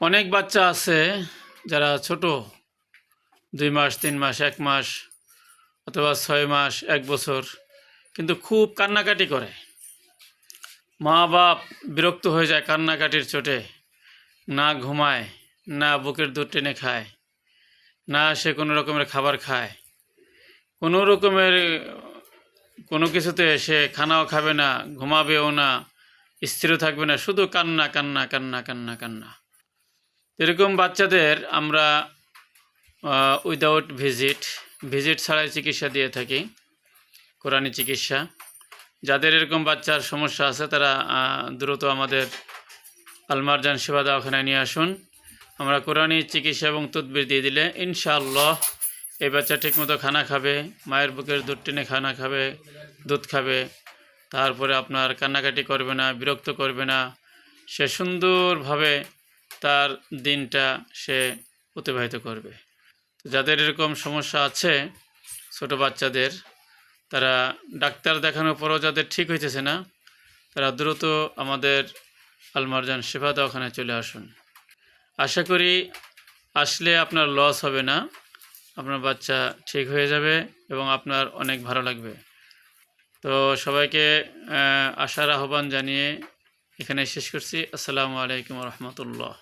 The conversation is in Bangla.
অনেক বাচ্চা আছে যারা ছোট, দুই মাস, তিন মাস, এক মাস অথবা ছয় মাস, এক বছর, কিন্তু খুব কান্নাকাটি করে। মা বাপ বিরক্ত হয়ে যায় কান্নাকাটির চোটে। না ঘুমায়, না বুকের দুধ টেনে খায়, না সে কোনো রকমের খাবার খায়। কোনো রকমের, কোনো কিছুতে সে খানাও খাবে না, ঘুমাবেও না, স্থির থাকবে না, শুধু কান্না কান্না কান্না কান্না কান্না। এরকম বাচ্চাদের আমরা উইদাউট ভিজিট ভিজিট ছাড়াই চিকিৎসা দিয়ে থাকি, কোরআনী চিকিৎসা। যাদের এরকম বাচ্চার সমস্যা আছে, তারা দ্রুত আমাদের আলমারজান সেবা দওয়াখানায় নিয়ে আসুন। আমরা কোরআনী চিকিৎসা এবং তদবির দিয়ে দিলে ইনশাআল্লাহ এই বাচ্চা ঠিকমতো খানা খাবে, মায়ের বুকের দুধ টেনে খানা খাবে, দুধ খাবে, তারপরে আপনার কান্নাকাটি করবে না, বিরক্ত করবে না। সে সুন্দরভাবে তার দিনটা সে অতিবাহিত করবে। যাদের এরকম সমস্যা আছে, ছোট বাচ্চাদের, তারা ডাক্তার দেখানোর পরও যাদের ঠিক হইতেছে না, তারা দ্রুত আমাদের আলমারজান সেবা দওয়াখানায় চলে আসুন। আশা করি আসলে আপনার লস হবে না, আপনার বাচ্চা ঠিক হয়ে যাবে এবং আপনার অনেক ভালো লাগবে। তো সবাইকে আসার আহ্বান জানিয়ে এখানে শেষ করছি। আসসালামু আলাইকুম রহমতুল্লাহ।